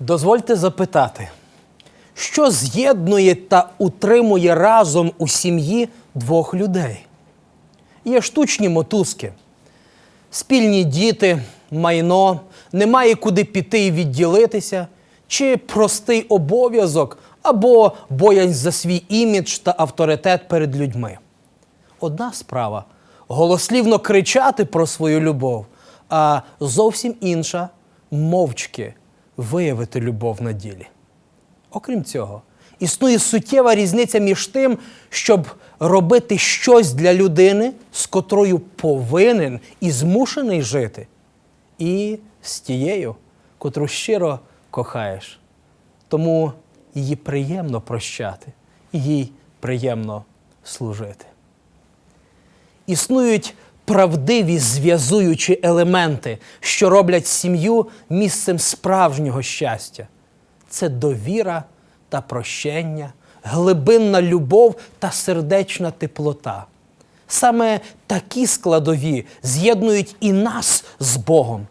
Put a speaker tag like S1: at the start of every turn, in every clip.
S1: Дозвольте запитати, що з'єднує та утримує разом у сім'ї двох людей? Є штучні мотузки, спільні діти, майно, немає куди піти і відділитися, чи простий обов'язок або боязнь за свій імідж та авторитет перед людьми. Одна справа голослівно кричати про свою любов, а зовсім інша мовчки виявити любов на ділі. Окрім цього, існує суттєва різниця між тим, щоб робити щось для людини, з котрою повинен і змушений жити, і з тією, котру щиро кохаєш. Тому її приємно прощати, їй приємно служити. Існують правдиві зв'язуючі елементи, що роблять сім'ю місцем справжнього щастя. Це довіра та прощення, глибинна любов та сердечна теплота. Саме такі складові з'єднують і нас з Богом.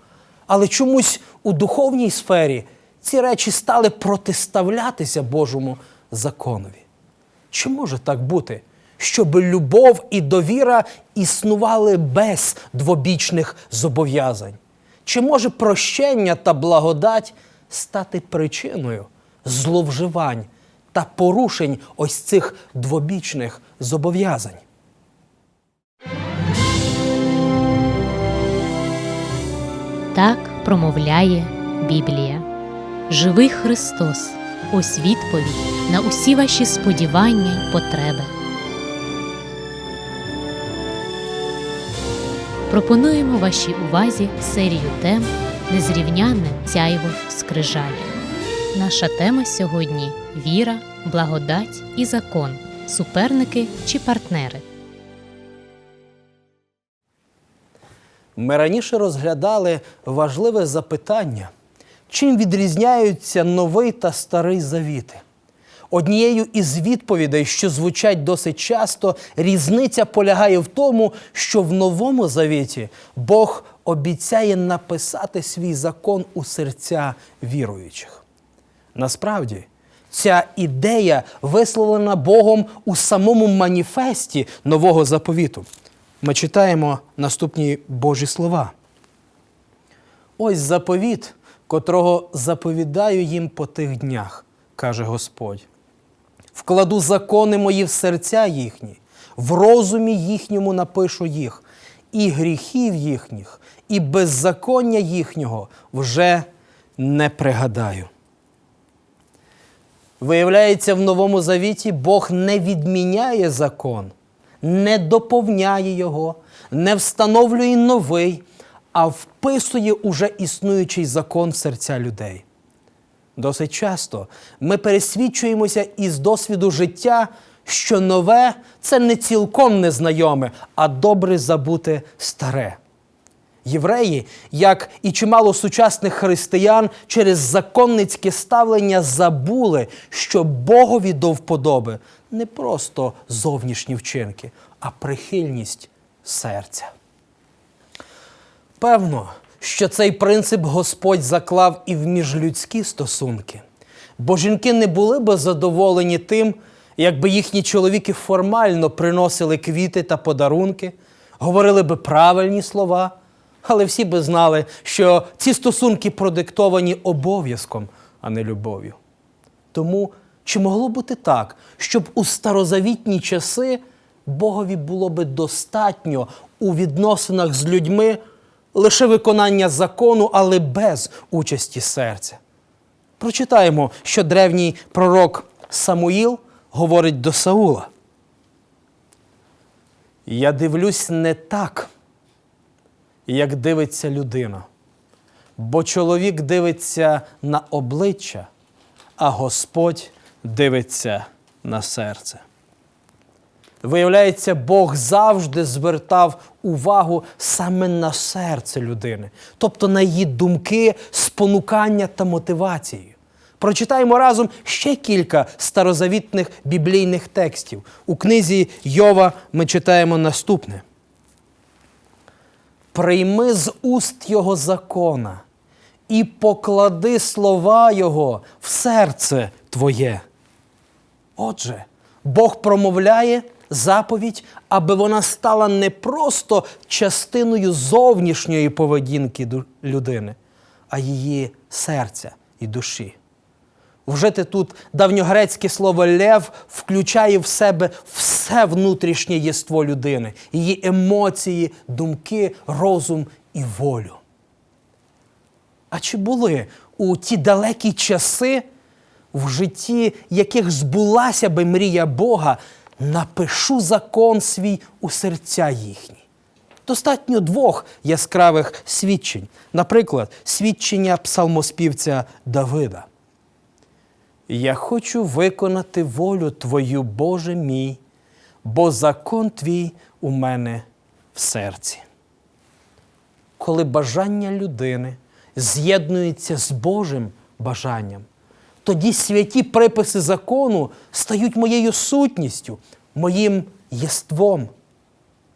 S1: Але чомусь у духовній сфері ці речі стали протиставлятися Божому законові. Чи може так бути, щоб любов і довіра існували без двобічних зобов'язань? Чи може прощення та благодать стати причиною зловживань та порушень ось цих двобічних зобов'язань?
S2: Так промовляє Біблія. Живий Христос, ось відповідь на усі ваші сподівання й потреби. Пропонуємо вашій увазі серію тем Незрівнянне сяйво скрижалі. Наша тема сьогодні віра, благодать і закон, суперники чи партнери.
S1: Ми раніше розглядали важливе запитання, чим відрізняються новий та старий завіти. Однією із відповідей, що звучать досить часто, різниця полягає в тому, що в новому завіті Бог обіцяє написати свій закон у серця віруючих. Насправді, ця ідея висловлена Богом у самому маніфесті нового заповіту. Ми читаємо наступні Божі слова. Ось заповіт, котрого заповідаю їм по тих днях, каже Господь. Вкладу закони мої в серця їхні, в розумі їхньому напишу їх, і гріхів їхніх, і беззаконня їхнього вже не пригадаю. Виявляється, в Новому Завіті Бог не відміняє закон, не доповняє його, не встановлює новий, а вписує уже існуючий закон в серця людей. Досить часто ми пересвідчуємося із досвіду життя, що нове це не цілком незнайоме, а добре забуте старе. Євреї, як і чимало сучасних християн, через законницьке ставлення забули, що Богові до вподоби не просто зовнішні вчинки, а прихильність серця. Певно, що цей принцип Господь заклав і в міжлюдські стосунки, бо жінки не були би задоволені тим, якби їхні чоловіки формально приносили квіти та подарунки, говорили би правильні слова, але всі би знали, що ці стосунки продиктовані обов'язком, а не любов'ю. Тому чи могло бути так, щоб у старозавітні часи Богові було би достатньо у відносинах з людьми лише виконання закону, але без участі серця? Прочитаємо, що древній пророк Самуїл говорить до Саула. Я дивлюсь не так, як дивиться людина, бо чоловік дивиться на обличчя, а Господь дивиться на серце. Виявляється, Бог завжди звертав увагу саме на серце людини, тобто на її думки, спонукання та мотивацію. Прочитаємо разом ще кілька старозавітних біблійних текстів. У книзі Йова ми читаємо наступне. Прийми з уст Його закона і поклади слова Його в серце твоє. Отже, Бог промовляє заповідь, аби вона стала не просто частиною зовнішньої поведінки людини, а її серця і душі. Вжити тут давньогрецьке слово лев включає в себе все внутрішнє єство людини, її емоції, думки, розум і волю. А чи були у ті далекі часи, в житті яких збулася би мрія Бога, напишу закон свій у серця їхні? Достатньо двох яскравих свідчень. Наприклад, свідчення псалмоспівця Давида. Я хочу виконати волю Твою, Боже мій, бо закон Твій у мене в серці. Коли бажання людини з'єднується з Божим бажанням, тоді святі приписи закону стають моєю сутністю, моїм єством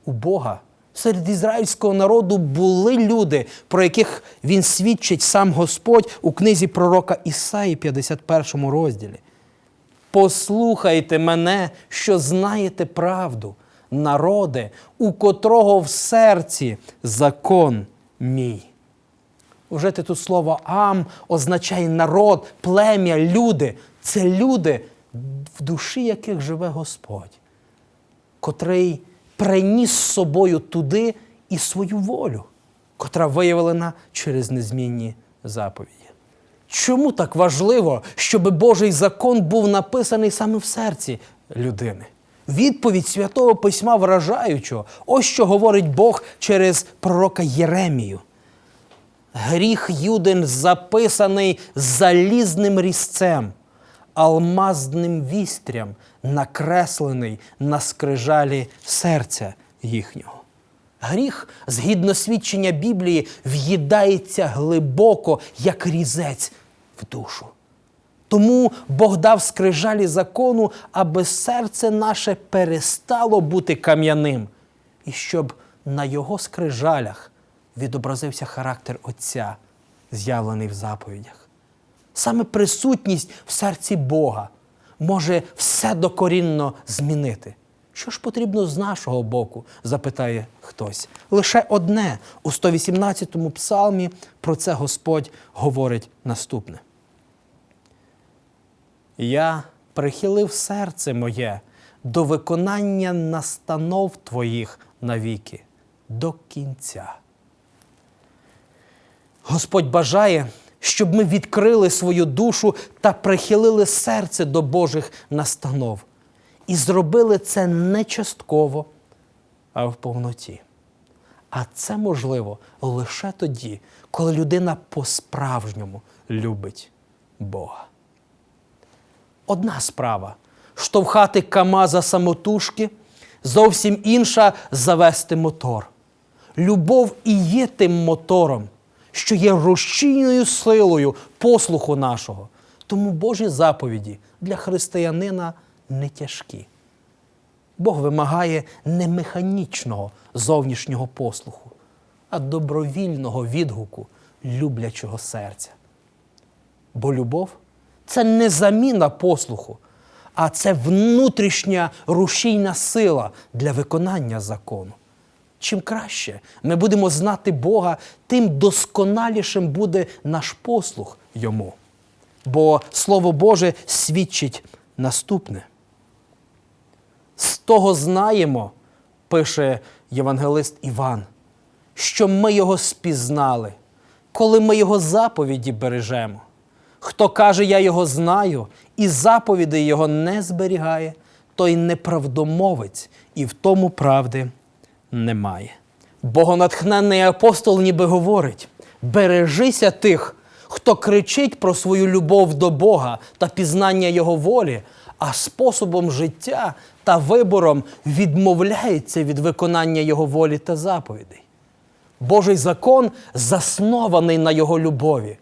S1: у Бога. Серед ізраїльського народу були люди, про яких він свідчить сам Господь у книзі пророка Ісаї, 51 розділі. Послухайте мене, що знаєте правду, народи, у котрого в серці закон мій. Вжити тут слово ам означає народ, плем'я, люди. Це люди, в душі яких живе Господь, котрий приніс з собою туди і свою волю, котра виявлена через незмінні заповіді. Чому так важливо, щоб Божий закон був написаний саме в серці людини? Відповідь Святого Письма вражаючого. Ось що говорить Бог через пророка Єремію. Гріх Юдин записаний залізним різцем, алмазним вістрям, накреслений на скрижалі серця їхнього. Гріх, згідно свідчення Біблії, в'їдається глибоко, як різець в душу. Тому Бог дав скрижалі закону, аби серце наше перестало бути кам'яним, і щоб на його скрижалях відобразився характер Отця, з'явлений в заповідях. Саме присутність в серці Бога може все докорінно змінити. Що ж потрібно з нашого боку? запитає хтось. Лише одне у 118-му псалмі про це Господь говорить наступне. Я прихилив серце моє до виконання настанов твоїх навіки, до кінця. Господь бажає, щоб ми відкрили свою душу та прихилили серце до Божих настанов. І зробили це не частково, а в повноті. А це можливо лише тоді, коли людина по-справжньому любить Бога. Одна справа штовхати Камаза самотужки, зовсім інша завести мотор. Любов і є тим мотором, що є рушійною силою послуху нашого. Тому Божі заповіді для християнина не тяжкі. Бог вимагає не механічного зовнішнього послуху, а добровільного відгуку люблячого серця. Бо любов це не заміна послуху, а це внутрішня рушійна сила для виконання закону. Чим краще ми будемо знати Бога, тим досконалішим буде наш послух йому. Бо Слово Боже свідчить наступне. З того знаємо, пише євангелист Іван, що ми його спізнали, коли ми його заповіді бережемо. Хто каже, я його знаю, і заповідей його не зберігає, той неправдомовець, і в тому правди немає. Богонатхненний апостол ніби говорить: бережися тих, хто кричить про свою любов до Бога та пізнання Його волі, а способом життя та вибором відмовляється від виконання Його волі та заповідей. Божий закон заснований на Його любові,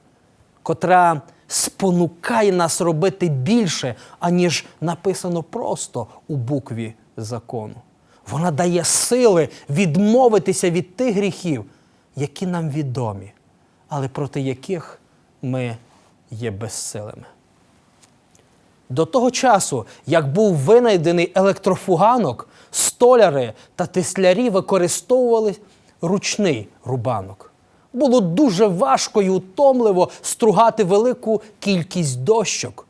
S1: котра спонукає нас робити більше, аніж написано просто у букві закону. Вона дає сили відмовитися від тих гріхів, які нам відомі, але проти яких ми є безсилими. До того часу, як був винайдений електрофуганок, столяри та теслярі використовували ручний рубанок. Було дуже важко і утомливо стругати велику кількість дощок.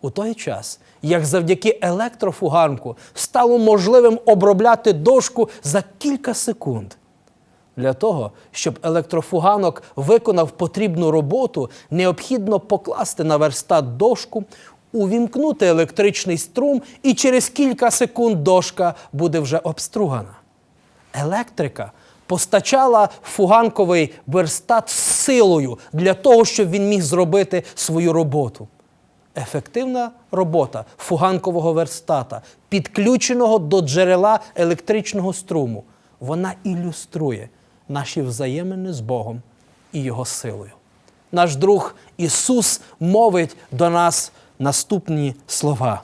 S1: У той час, як завдяки електрофуганку стало можливим обробляти дошку за кілька секунд. Для того, щоб електрофуганок виконав потрібну роботу, необхідно покласти на верстат дошку, увімкнути електричний струм, і через кілька секунд дошка буде вже обстругана. Електрика постачала фуганковий верстат силою для того, щоб він міг зробити свою роботу. Ефективна робота фуганкового верстата, підключеного до джерела електричного струму, вона ілюструє наші взаємини з Богом і Його силою. Наш друг Ісус мовить до нас наступні слова.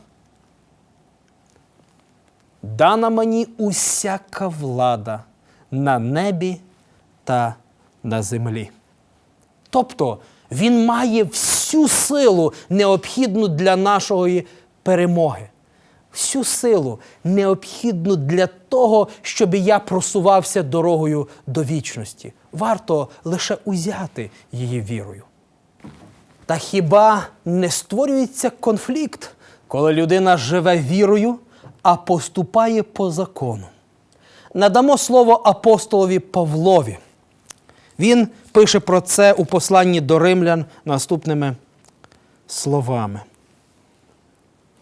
S1: Дана мені усяка влада на небі та на землі. Тобто він має всю силу, необхідну для нашої перемоги. Всю силу необхідну для того, щоб я просувався дорогою до вічності. Варто лише узяти її вірою. Та хіба не створюється конфлікт, коли людина живе вірою, а поступає по закону? Надамо слово апостолові Павлові. Він пише про це у посланні до римлян наступними словами.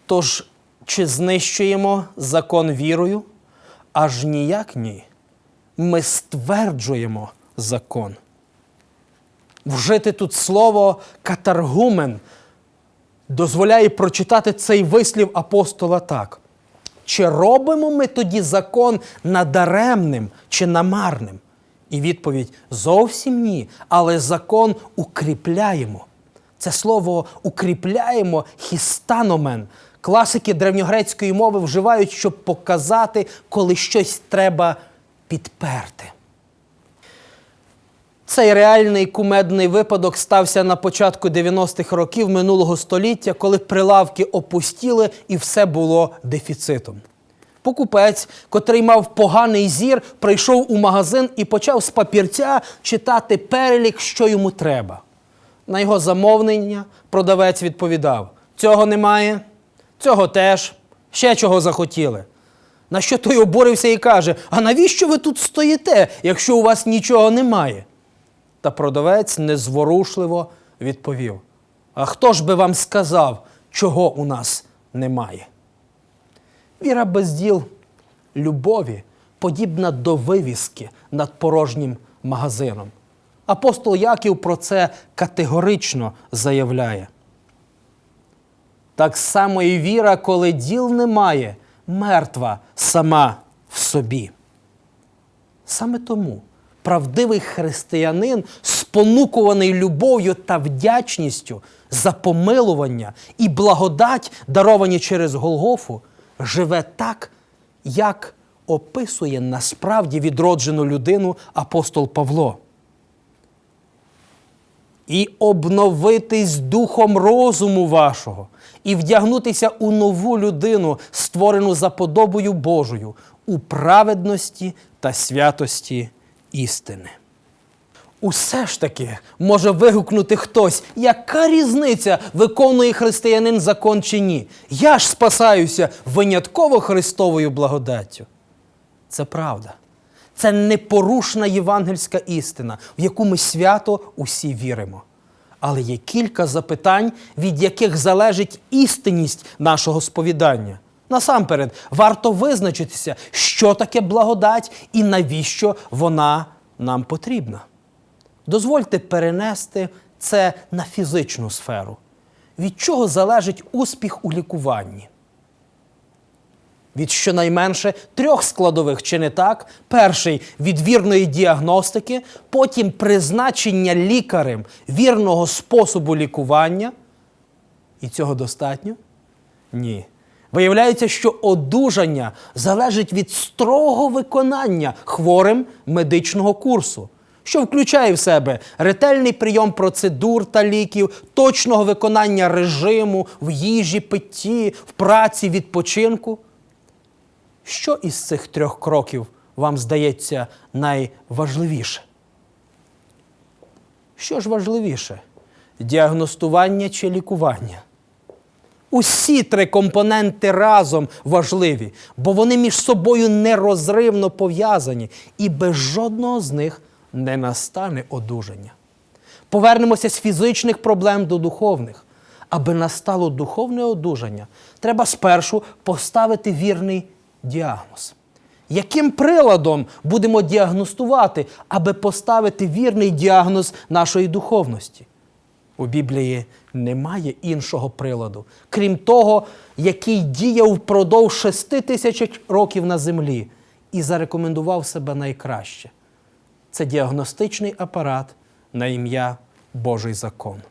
S1: Тож, чи знищуємо закон вірою? Аж ніяк ні. Ми стверджуємо закон. Вжити тут слово катаргумен дозволяє прочитати цей вислів апостола так. Чи робимо ми тоді закон надаремним чи намарним? І відповідь зовсім ні, але закон укріпляємо. Це слово укріпляємо хістаномен. Класики древньогрецької мови вживають, щоб показати, коли щось треба підперти. Цей реальний кумедний випадок стався на початку 90-х років минулого століття, коли прилавки опустіли і все було дефіцитом. Покупець, котрий мав поганий зір, прийшов у магазин і почав з папірця читати перелік, що йому треба. На його замовлення продавець відповідав: цього немає, цього теж, ще чого захотіли. На що той обурився і каже: А навіщо ви тут стоїте, якщо у вас нічого немає? Та продавець незворушливо відповів: А хто ж би вам сказав, чого у нас немає? Віра без діл любові подібна до вивіски над порожнім магазином. Апостол Яків про це категорично заявляє. Так само і віра, коли діл немає, мертва сама в собі. Саме тому правдивий християнин, спонукуваний любов'ю та вдячністю за помилування і благодать, даровані через Голгофу, живе так, як описує насправді відроджену людину апостол Павло. І обновитись духом розуму вашого, і вдягнутися у нову людину, створену за подобою Божою, у праведності та святості істини. Усе ж таки може вигукнути хтось, яка різниця, виконує християнин закон чи ні. Я ж спасаюся винятково Христовою благодаттю. Це правда. Це непорушна євангельська істина, в яку ми свято усі віримо. Але є кілька запитань, від яких залежить істинність нашого сповідання. Насамперед, варто визначитися, що таке благодать і навіщо вона нам потрібна. Дозвольте перенести це на фізичну сферу. Від чого залежить успіх у лікуванні? Від щонайменше трьох складових, чи не так? Перший від вірної діагностики, потім призначення лікарем вірного способу лікування. І цього достатньо? Ні. Виявляється, що одужання залежить від строгого виконання хворим медичного курсу. Що включає в себе ретельний прийом процедур та ліків, точного виконання режиму в їжі, питті, в праці, відпочинку. Що із цих трьох кроків вам здається найважливіше? Що ж важливіше? Діагностування чи лікування? Усі три компоненти разом важливі, бо вони між собою нерозривно пов'язані, і без жодного з них не настане одужання. Повернемося з фізичних проблем до духовних. Аби настало духовне одужання, треба спершу поставити вірний діагноз. Яким приладом будемо діагностувати, аби поставити вірний діагноз нашої духовності? У Біблії немає іншого приладу, крім того, який діяв впродовж шести тисяч років на землі і зарекомендував себе найкраще. Це діагностичний апарат на ім'я Божий закон.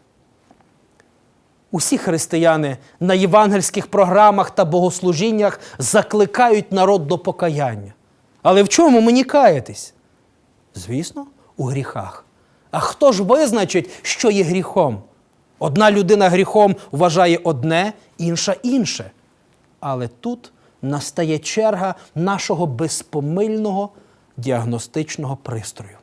S1: Усі християни на євангельських програмах та богослужіннях закликають народ до покаяння. Але в чому мені каятись? Звісно, у гріхах. А хто ж визначить, що є гріхом? Одна людина гріхом вважає одне, інша інше. Але тут настає черга нашого безпомильного діагностичного пристрою.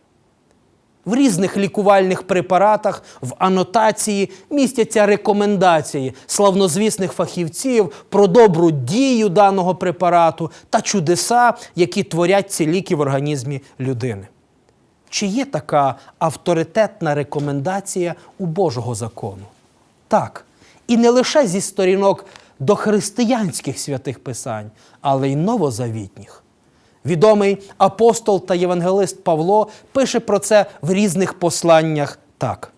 S1: В різних лікувальних препаратах в анотації містяться рекомендації славнозвісних фахівців про добру дію даного препарату та чудеса, які творять ці ліки в організмі людини. Чи є така авторитетна рекомендація у Божого закону? Так. І не лише зі сторінок дохристиянських святих писань, але й новозавітніх. Відомий апостол та євангелист Павло пише про це в різних посланнях так.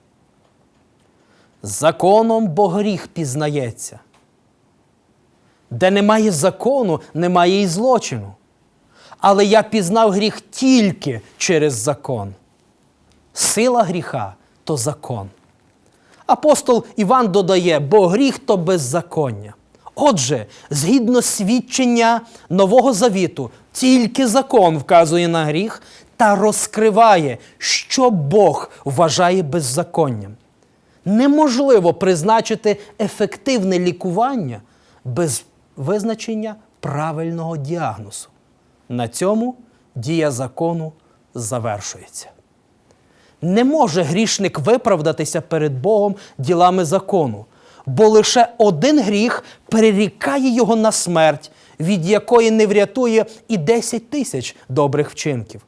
S1: Законом бо гріх пізнається. Де немає закону, немає і злочину. Але я пізнав гріх тільки через закон. Сила гріха то закон. Апостол Іван додає, бо гріх то беззаконня. Отже, згідно свідчення Нового Завіту, тільки закон вказує на гріх та розкриває, що Бог вважає беззаконням. Неможливо призначити ефективне лікування без визначення правильного діагнозу. На цьому дія закону завершується. Не може грішник виправдатися перед Богом ділами закону, бо лише один гріх перерікає його на смерть, від якої не врятує і 10 тисяч добрих вчинків.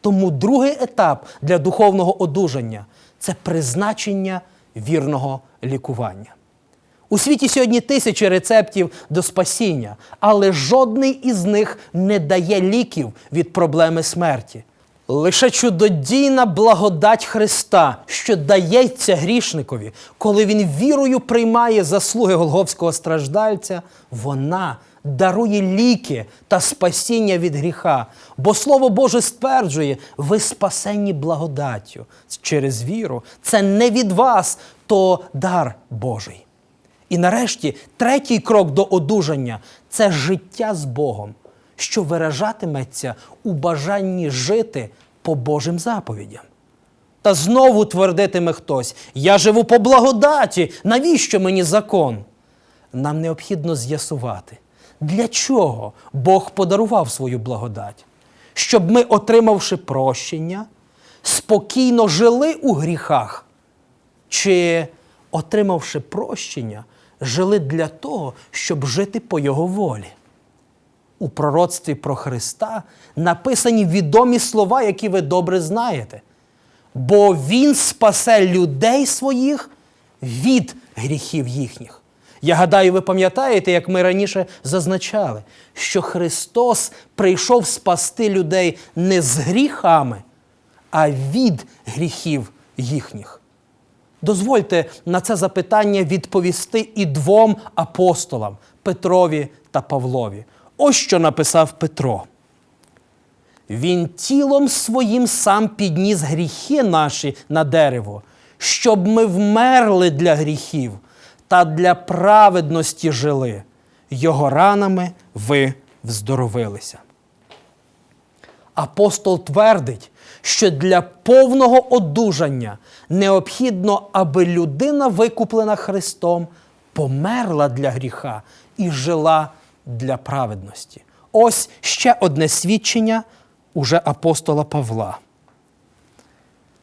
S1: Тому другий етап для духовного одужання це призначення вірного лікування. У світі сьогодні тисячі рецептів до спасіння, але жодний із них не дає ліків від проблеми смерті. Лише чудодійна благодать Христа, що дається грішникові, коли він вірою приймає заслуги голговського страждальця, вона дарує ліки та спасіння від гріха. Бо Слово Боже стверджує, ви спасенні благодаттю через віру. Це не від вас, то дар Божий. І нарешті третій крок до одужання це життя з Богом, що виражатиметься у бажанні жити по Божим заповідям. Та знову твердитиме хтось: Я живу по благодаті, навіщо мені закон? Нам необхідно з'ясувати, для чого Бог подарував свою благодать, щоб ми, отримавши прощення, спокійно жили у гріхах, чи, отримавши прощення, жили для того, щоб жити по Його волі. У пророцтві про Христа написані відомі слова, які ви добре знаєте. Бо Він спасе людей своїх від гріхів їхніх. Я гадаю, ви пам'ятаєте, як ми раніше зазначали, що Христос прийшов спасти людей не з гріхами, а від гріхів їхніх. Дозвольте на це запитання відповісти і двом апостолам Петрові та Павлові. Ось що написав Петро. Він тілом своїм сам підніс гріхи наші на дерево, щоб ми вмерли для гріхів та для праведності жили. Його ранами ви вздоровилися. Апостол твердить, що для повного одужання необхідно, аби людина, викуплена Христом, померла для гріха і жила для праведності. Ось ще одне свідчення уже апостола Павла.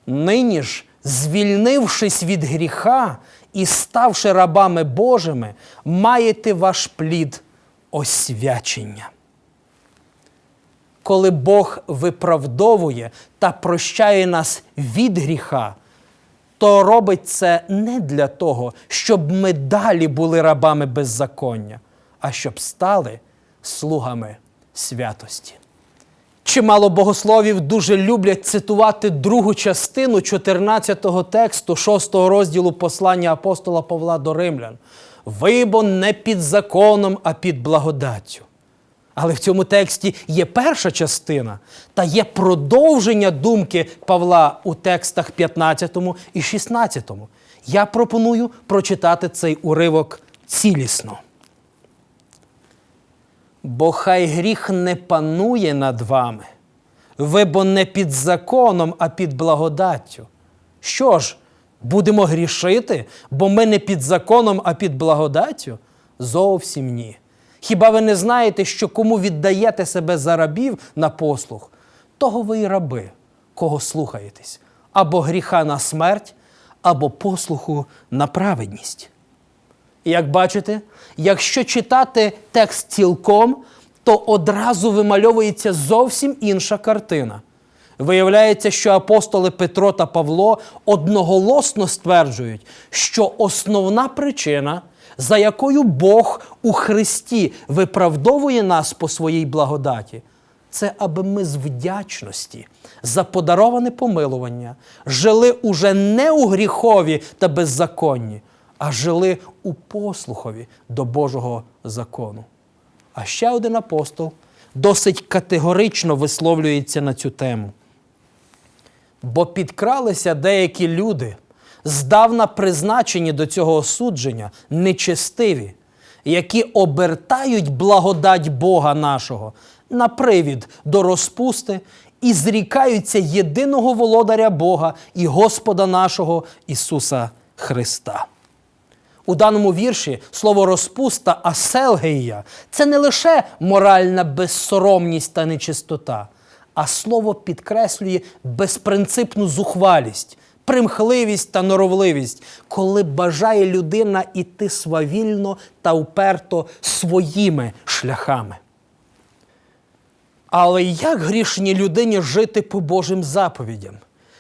S1: Нині ж, звільнившись від гріха і ставши рабами Божими, маєте ваш плід освячення. Коли Бог виправдовує та прощає нас від гріха, то робить це не для того, щоб ми далі були рабами беззаконня, а щоб стали слугами святості. Чимало богословів дуже люблять цитувати другу частину 14-го тексту 6-го розділу послання апостола Павла до римлян. Ви бо не під законом, а під благодаттю. Але в цьому тексті є перша частина та є продовження думки Павла у текстах 15 і 16. Я пропоную прочитати цей уривок цілісно. Бо хай гріх не панує над вами. Ви бо не під законом, а під благодаттю. Що ж, будемо грішити, бо ми не під законом, а під благодаттю? Зовсім ні. Хіба ви не знаєте, що кому віддаєте себе за рабів на послуг, того ви й раби, кого слухаєтесь, або гріха на смерть, або послуху на праведність. Як бачите, якщо читати текст цілком, то одразу вимальовується зовсім інша картина. Виявляється, що апостоли Петро та Павло одноголосно стверджують, що основна причина, за якою Бог у Христі виправдовує нас по своїй благодаті, це аби ми з вдячності за подароване помилування жили уже не у гріхові та беззаконні, а жили у послухові до Божого закону. А ще один апостол досить категорично висловлюється на цю тему. Бо підкралися деякі люди, здавна призначені до цього осудження, нечестиві, які обертають благодать Бога нашого на привід до розпусти і зрікаються єдиного володаря Бога і Господа нашого Ісуса Христа. У даному вірші слово розпуста аселгея це не лише моральна безсоромність та нечистота, а слово підкреслює безпринципну зухвалість, примхливість та норовливість, коли бажає людина іти свавільно та уперто своїми шляхами. Але як грішній людині жити по Божим заповідям?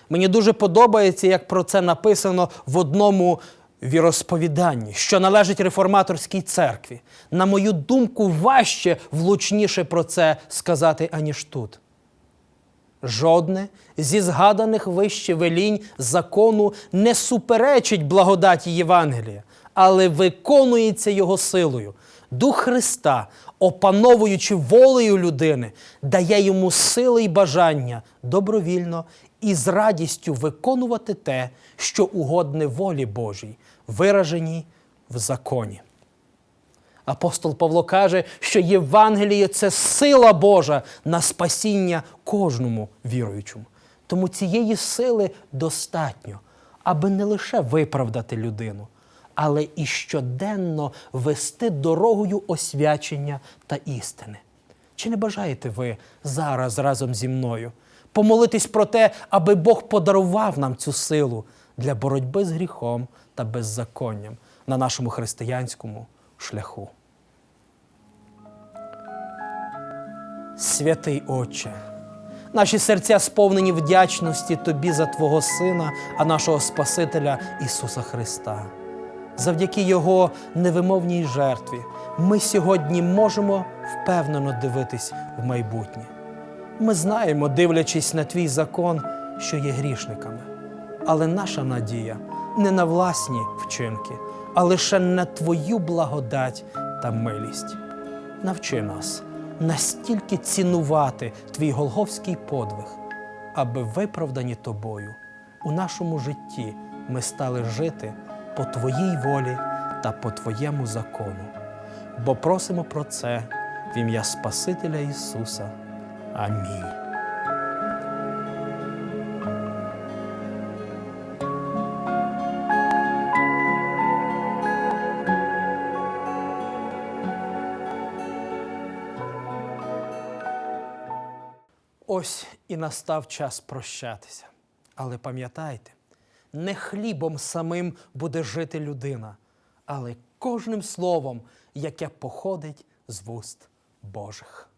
S1: Мені дуже подобається, як про це написано в одному віросповіданні, що належить реформаторській церкві. На мою думку, важче влучніше про це сказати, аніж тут. Жодне зі згаданих вище велінь закону не суперечить благодаті Євангелія, але виконується його силою. Дух Христа, опановуючи волею людини, дає йому сили й бажання добровільно і з радістю виконувати те, що угодне волі Божій, вираженій в законі. Апостол Павло каже, що Євангеліє це сила Божа на спасіння кожному віруючому. Тому цієї сили достатньо, аби не лише виправдати людину, але і щоденно вести дорогою освячення та істини. Чи не бажаєте ви зараз разом зі мною помолитись про те, аби Бог подарував нам цю силу для боротьби з гріхом та беззаконням на нашому християнському шляху? Святий Отче, наші серця сповнені вдячності Тобі за Твого Сина, а нашого Спасителя Ісуса Христа. Завдяки Його невимовній жертві ми сьогодні можемо впевнено дивитись в майбутнє. Ми знаємо, дивлячись на Твій закон, що є грішниками. Але наша надія не на власні вчинки, а лише на Твою благодать та милість. Навчи нас настільки цінувати твій голговський подвиг, аби виправдані тобою у нашому житті ми стали жити по Твоїй волі та по Твоєму закону. Бо просимо про це в ім'я Спасителя Ісуса. Амінь. Ось і настав час прощатися. Але пам'ятайте, не хлібом самим буде жити людина, але кожним словом, яке походить з вуст Божих.